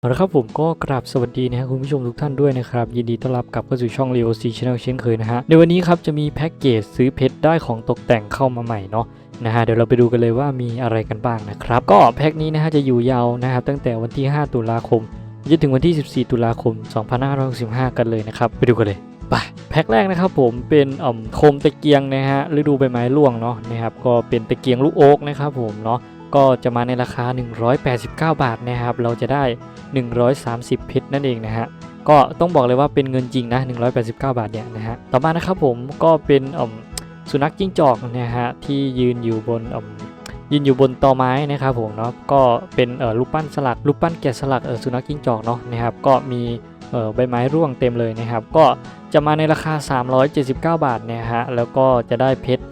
เอาละครับผมก็กราบสวัสดีนะครับคุณผู้ชมทุกท่านด้วยนะครับ ยินดีต้อนรับกลับเข้าสู่ช่อง Leo C Channel เช่นเคยนะฮะ ในวันนี้ครับจะมีแพ็กเกจซื้อเพชรได้ของตกแต่งเข้ามาใหม่เนาะนะฮะเดี๋ยวเราไปดูกันเลยว่ามีอะไรกันบ้างนะครับ ก็แพ็กนี้นะฮะจะอยู่ยาวนะครับตั้งแต่วันที่ 5 ตุลาคมจนถึงวันที่ 14 ตุลาคม 2565 กันเลยนะครับไปดูกันเลยไปแพ็กแรกนะครับผมเป็นอ่อมโคมตะเกียงนะฮะฤดูใบไม้ร่วงเนาะนะครับก็เป็นตะเกียงลูกโอ๊กนะครับผมเนาะ ก็จะมาในราคา 189 บาทนะครับ เราจะได้ 130 เพชรนั่นเองนะฮะ ก็ต้องบอกเลยว่าเป็นเงินจริงนะ 189 บาทเนี่ยนะฮะ ต่อมานะครับผมก็เป็นอ่อมสุนัขจิ้งจอกนะฮะที่ยืนอยู่บนอ่อมยืนอยู่บนตอไม้นะครับผมเนาะ ก็เป็นเอ่อรูปปั้นสลักรูปปั้นแกะสลักเออสุนัขจิ้งจอกเนาะนะครับ ก็มี ใบไม้ร่วงเต็มเลยนะครับ ก็จะมาในราคา 379 บาทเนี่ยฮะแล้วก็จะได้เพชร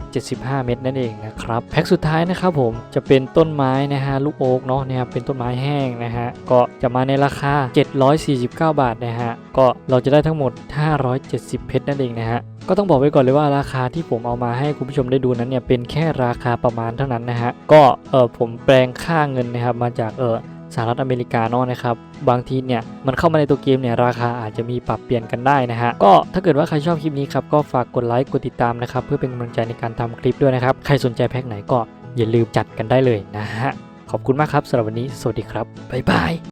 275 เม็ดนั่นเองนะครับแพ็คสุดท้ายนะครับผมจะเป็นต้นไม้นะฮะลูกโอ๊กเนาะนะครับเป็นต้นไม้แห้งนะฮะก็จะมาในราคา 749 บาทนะฮะก็เราจะได้ทั้งหมด 570 เพชรนั่นเองนะฮะก็ต้องบอกไว้ก่อนเลยว่าราคาที่ผมเอามาให้คุณผู้ชมได้ดูนั้นเนี่ยเป็นแค่ราคาประมาณเท่านั้นนะฮะก็เออผมแปลงค่าเงินนะครับมาจากเออ สหรัฐอเมริกาเนาะนะครับ บางทีเนี่ยมันเข้ามาในตัวเกมเนี่ยราคาอาจจะมีปรับเปลี่ยนกันได้นะฮะ ก็ถ้าเกิดว่าใครชอบคลิปนี้ครับก็ฝากกดไลค์กดติดตามนะครับเพื่อเป็นกำลังใจในการทำคลิปด้วยนะครับ ใครสนใจแพ็คไหนก็อย่าลืมจัดกันได้เลยนะฮะ ขอบคุณมากครับสำหรับวันนี้ สวัสดีครับบ๊ายบาย